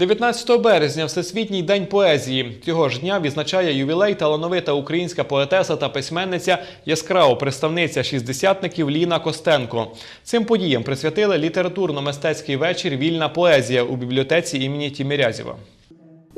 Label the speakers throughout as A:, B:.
A: 19 березня Всесвітній день поезії. Цього ж дня відзначає ювілей талановита українська поетеса та письменниця, яскраво представниця шістдесятників Ліна Костенко. Цим подіям присвятили літературно-мистецький вечір Вільна поезія у бібліотеці імені Тімірязєва.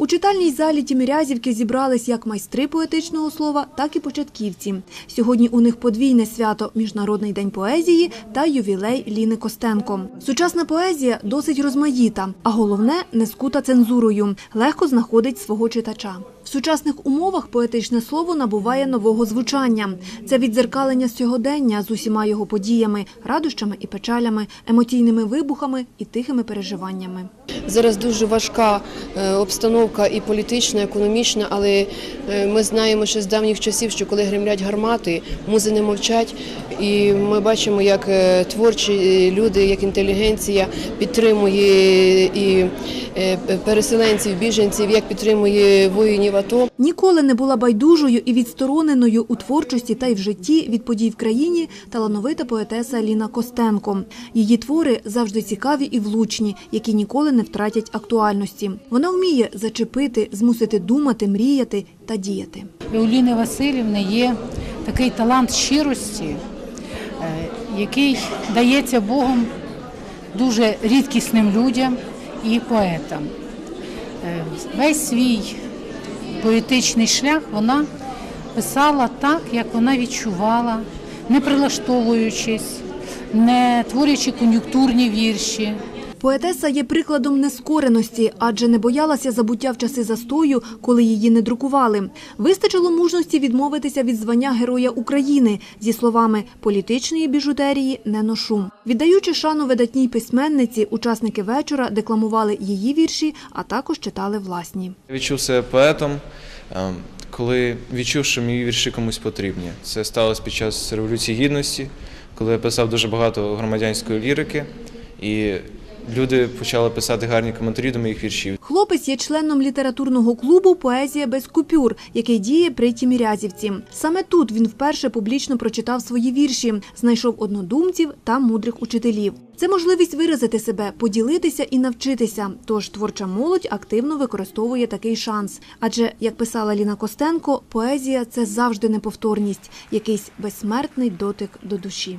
B: У читальній залі Тімірязівки зібрались як майстри поетичного слова, так і початківці. Сьогодні у них подвійне свято Міжнародний день поезії та ювілей Ліни Костенко. Сучасна поезія досить розмаїта, а головне не скута цензурою, легко знаходить свого читача. В сучасних умовах поетичне слово набуває нового звучання. Це відзеркалення сьогодення з усіма його подіями, радощами і печалями, емоційними вибухами і тихими переживаннями.
C: Зараз дуже важка е, обстановка і політична, і економічна, але е, ми знаємо ще з давніх часів, що коли гремлять гармати, музи не мовчать. І ми бачимо, як е, творчі люди, як інтелігенція підтримує і переселенців, біженців, як підтримує воїнів АТО.
B: Ніколи не була байдужою і відстороненою у творчості та й в житті від подій в країні талановита поетеса Ліна Костенко. Її твори завжди цікаві і влучні, які ніколи не втратять актуальності. Вона вміє зачепити, змусити думати, мріяти та діяти.
D: У Ліни Васильівни є такий талант щирості, е, який дається Богом дуже рідкісним людям і поетам. Е, Весь свій поетичний шлях вона писала так, як вона відчувала, не прилаштовуючись, не творячи кон'юнктурні вірші.
B: Поетеса є прикладом нескореності, адже не боялася забуття в часи застою, коли її не друкували. Вистачило мужності відмовитися від звання Героя України зі словами політичної біжутерії не ношу. Віддаючи шану видатній письменниці, учасники вечора декламували її вірші, а також читали власні.
E: Відчув себе поетом, ем, коли відчув, що мої вірші комусь потрібні. Це сталося під час Революції Гідності, коли я писав дуже багато громадянської лірики, і люди почали писати гарні коментарі до моїх віршів.
B: Хлопець є членом літературного клубу Поезія без купюр, який діє при Тімірязівці. Саме тут він вперше публічно прочитав свої вірші, знайшов однодумців та мудрих учителів. Це можливість виразити себе, поділитися і навчитися. Тож творча молодь активно використовує такий шанс. Адже, як писала Ліна Костенко, поезія це завжди неповторність, якийсь безсмертний дотик до душі.